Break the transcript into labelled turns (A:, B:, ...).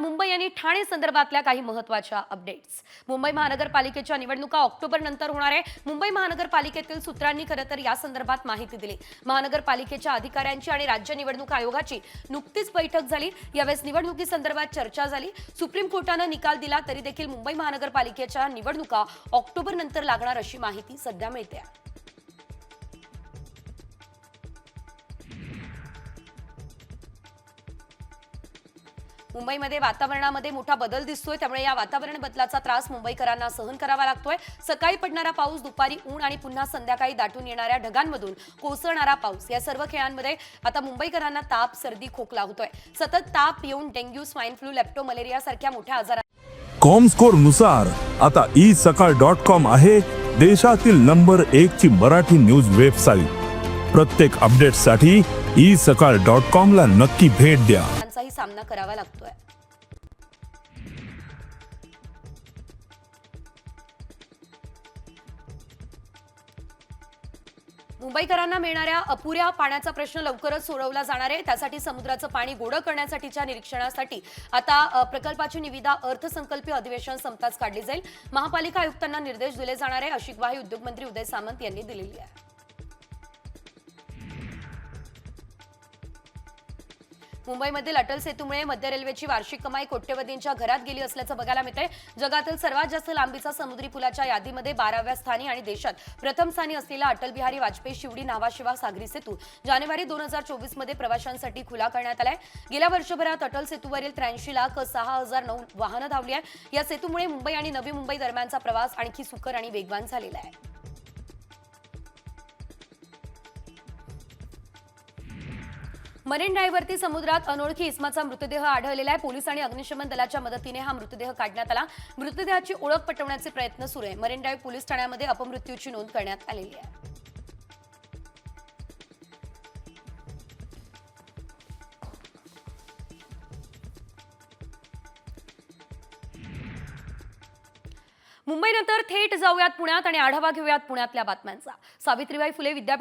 A: मुंबई आणि ठाणे संदर्भातल्या काही महत्त्वाच्या अपडेट्स मुंबई महानगरपालिकेच्या निवडणुका ऑक्टोबर नंतर होणार आहे. मुंबई महानगरपालिकेतील सूत्रांनी खरं तर या संदर्भात माहिती दिली. महानगरपालिकेच्या अधिकाऱ्यांची आणि राज्य निवडणूक आयोगाची नुकतीच बैठक झाली. यावेळेस निवडणुकीसंदर्भात चर्चा झाली. सुप्रीम कोर्टानं निकाल दिला तरी देखील मुंबई महानगरपालिकेच्या निवडणुका ऑक्टोबर नंतर लागणार अशी माहिती सध्या मिळते मुंबईमध्ये वातावरणामध्ये मोठा बदल दिसतोय त्यामुळे या वातावरण बदलाचा त्रास मुंबईकरांना सहन करावा लागतोय. सकाळी पडणारा पाऊस दुपारी ऊन आणि पुन्हा संध्याकाळी दाटून येणाऱ्या ढगांमधून कोसळणारा पाऊस. या सर्व खेळांमध्ये आता मुंबईकरांना ताप सर्दी खोकला होतोय. सतत ताप येऊन dengue swine flu lepto malaria सारख्या मोठ्या आजारांना
B: कॉमस्कोरनुसार आता ई सकाळ डॉट कॉम आहे देशातील नंबर एक ची मराठी न्यूज वेबसाईट. प्रत्येक अपडेटसाठी ई सकाळ डॉट कॉम ला नक्की भेट द्या.
A: चाही सामना करावा लागतोय. मुंबईकरांना मिळणाऱ्या अपुऱ्या पाण्याचा प्रश्न लवकरच सोडवला जाणार आहे. त्यासाठी समुद्राचं पाणी गोडं करण्यासाठीच्या निरीक्षणासाठी आता प्रकल्पाची निविदा अर्थसंकल्पीय अधिवेशन संपताच काढली जाईल. महापालिका आयुक्तांना निर्देश दिले जाणार आहे. अशी ग्वाही उद्योगमंत्री उदय सामंत यांनी दिलेली आहे. मुंबईमधील अटल सेतूमुळे मध्य रेल्वेची वार्षिक कमाई कोट्यवधींच्या घरात गेली असल्याचं बघायला मिळतंय. जगातील सर्वात जास्त लांबीचा समुद्री पुलाच्या यादीमध्ये बाराव्या स्थानी आणि देशात प्रथम स्थानी असलेला अटल बिहारी वाजपेयी शिवडी नावाशिवा सागरी सेतू जानेवारी दोन हजार चोवीसमध्ये प्रवाशांसाठी खुला करण्यात आलाय. गेल्या वर्षभरात अटल सेतूवरील त्र्याऐंशी लाख सहा हजार नऊ वाहनं धावली आहे या सेतूमुळे मुंबई आणि नवी मुंबई दरम्यानचा प्रवास आणखी सुकर आणि वेगवान झालेला आहे. मरीन ड्राईव्हवरती समुद्रात अनोळखी इस्माचा मृतदेह आढळलेला आहे. पोलीस आणि अग्निशमन दलाच्या मदतीने हा मृतदेह काढण्यात आला. मृतदेहाची ओळख पटवण्याचे प्रयत्न सुरू आहे. मरीन ड्राईव्ह पोलीस ठाण्यामध्ये अपमृत्यूची नोंद करण्यात आलेली आहे. मुंबईनंतर थेट जाऊयात पुण्यात आणि आढावा घेऊयात पुण्यातल्या बातम्यांचा. सावित्रीबाई फुले विद्यापीठ